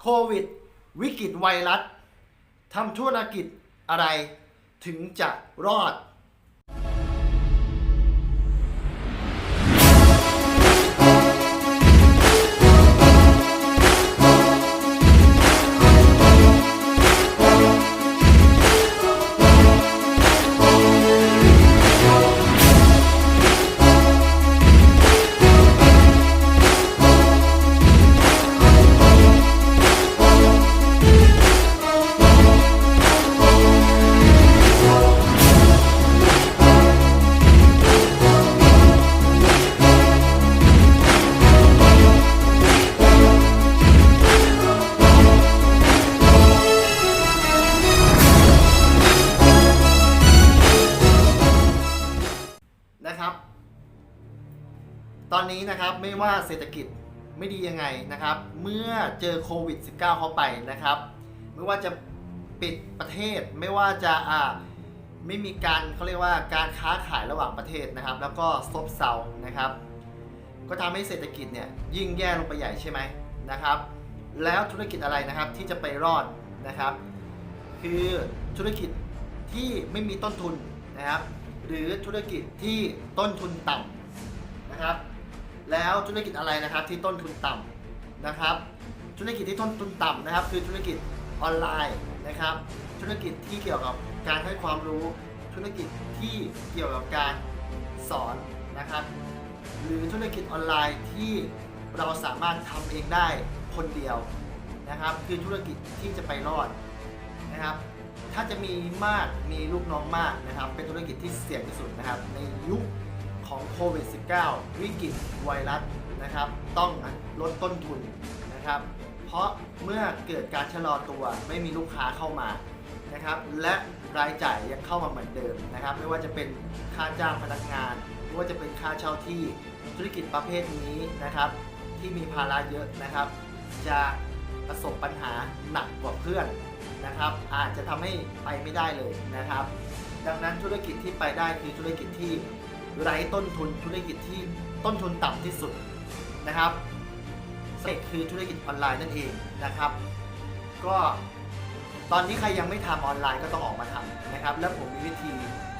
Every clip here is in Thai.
โควิด วิกฤตไวรัสทำธุรกิจอะไรถึงจะรอด ตอนนี้นะครับไม่ว่าเศรษฐกิจไม่ดียังไงนะครับ เมื่อเจอโควิด -19 เข้าไปนะครับ ไม่ว่าจะปิดประเทศไม่ว่าจะอ่าไม่มีการเขาเรียกว่าการค้าขายระหว่างประเทศนะครับ แล้วก็ซบเซานะครับ ก็ทำให้เศรษฐกิจเนี่ยยิ่งแย่ลงไปใหญ่ใช่ไหมนะครับ แล้วธุรกิจอะไรนะครับที่จะไปรอดนะครับ คือธุรกิจที่ไม่มีต้นทุนนะครับ หรือธุรกิจที่ต้นทุนต่ำนะครับ แล้วธุรกิจอะไรนะครับที่ต้นทุนต่ำนะครับ ธุรกิจที่ต้นทุนต่ำนะครับ คือธุรกิจออนไลน์นะครับ ธุรกิจที่เกี่ยวกับการให้ความรู้ ธุรกิจที่เกี่ยวกับการสอนนะครับ หรือธุรกิจออนไลน์ที่เราสามารถทำเองได้คนเดียวนะครับ คือธุรกิจที่จะไปรอดนะครับ ถ้าจะมีมากมีลูกน้องมากนะครับ เป็นธุรกิจที่เสี่ยงที่สุดนะครับ ในยุค ของโควิด -19 วิกฤตไวรัสนะครับ ต้องลดต้นทุนนะครับ เพราะเมื่อเกิดการชะลอตัวไม่มีลูกค้าเข้ามานะครับ และรายจ่ายยังเข้ามาเหมือนเดิมนะครับ ไม่ว่าจะเป็นค่าจ้างพนักงาน ไม่ว่าจะเป็นค่าเช่าที่ธุรกิจประเภทนี้นะครับ ที่มีภาระเยอะนะครับ จะประสบปัญหาหนักกว่าเพื่อนนะครับ อาจจะทำให้ไปไม่ได้เลยนะครับ ดังนั้นธุรกิจที่ไปได้คือธุรกิจที่ ไร้ต้นทุนธุรกิจที่ต้นทุนต่ำที่สุดนะครับเสกคือธุรกิจออนไลน์นั่นเองนะครับ ก็ตอนนี้ใครยังไม่ทำออนไลน์ก็ต้องออกมาทำนะครับ แล้วผมมีวิธี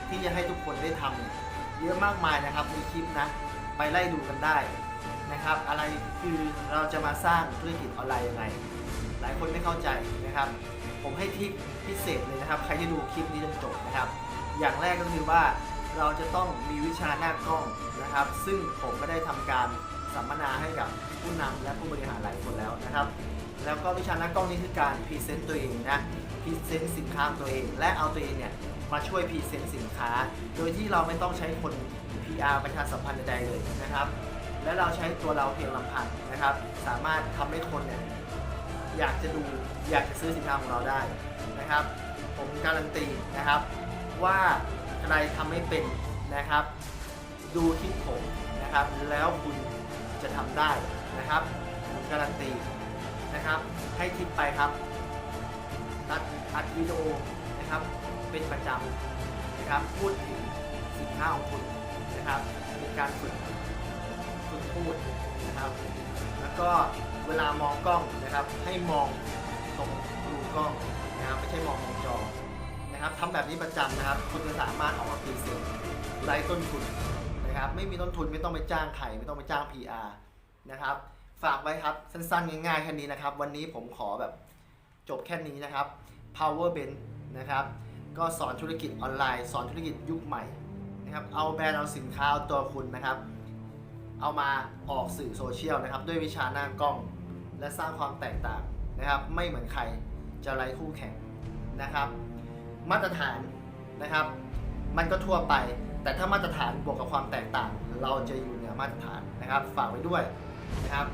ที่จะให้ทุกคนได้ทำเยเยอะมากมายนะครับในคลิปนะ ไปไล่ดูกันได้นะครับ อะไรคือเราจะมาสร้างธุรกิจออนไลน์ยังไงหลายคนไม่เข้าใจนะครับ ผมให้ทิปพิเศษเลยนะครับ ใครที่ดูคลิปนี้จนจบนะครับ อย่างแรกก็คือว่า เราจะต้องมีวิชาหน้ากล้องนะครับ ซึ่งผมก็ได้ทำการสัมมนาให้กับผู้นำและผู้บริหารหลายคนแล้วนะครับ แล้วก็วิชาหน้ากล้องนี้คือการพรีเซนต์ตัวเองนะพรีเซนต์สินค้าตัวเอง และเอาตัวเองเนี่ยมาช่วยพรีเซนต์สินค้า โดยที่เราไม่ต้องใช้คน PR ประชาสัมพันธ์ใดๆเลยนะครับ และเราใช้ตัวเราเพียงลำพังนะครับ สามารถทำให้คนเนี่ยอยากจะดูอยากจะซื้อสินค้าของเราได้นะครับ ผมการันตีนะครับว่า ใครทำไม่เป็นนะครับ ดูคลิปผมนะครับ แล้วคุณจะทำได้นะครับผมการันตีนะครับ ให้ทิปไปครับตัดอัดวิดีโอนะครับ เป็นประจำนะครับพูดถึงสินค้าของคุณนะครับเป็นการฝึกฝึกพูดนะครับ แล้วก็เวลามองกล้องนะครับ ให้มองตรงรูกล้องนะครับไม่ใช่มองมองจอ นะครับทำแบบนี้ประจำนะครับ คุณจะสามารถออกมาพรีเซนต์ไร้ต้นทุนนะครับ ไม่มีต้นทุนไม่ต้องไปจ้างใครไม่ต้องไปจ้าง PR นะครับ ฝากไว้ครับสั้นๆ ง่ายๆแค่นี้นะครับ วันนี้ผมขอแบบจบแค่นี้นะครับ Power Bench นะครับ ก็สอนธุรกิจออนไลน์ สอนธุรกิจยุคใหม่นะครับ เอาแบรนด์เอาสินค้าเอาตัวคุณนะครับ เอามาออกสื่อโซเชียลนะครับ ด้วยวิชาหน้ากล้อง และสร้างความแตกต่างนะครับ ไม่เหมือนใครจะไร้คู่แข่งนะครับ มาตรฐานนะครับ มันก็ทั่วไป แต่ถ้ามาตรฐานบวกกับความแตกต่าง เราจะอยู่เหนือมาตรฐานนะครับ ฝากไว้ด้วยนะครับ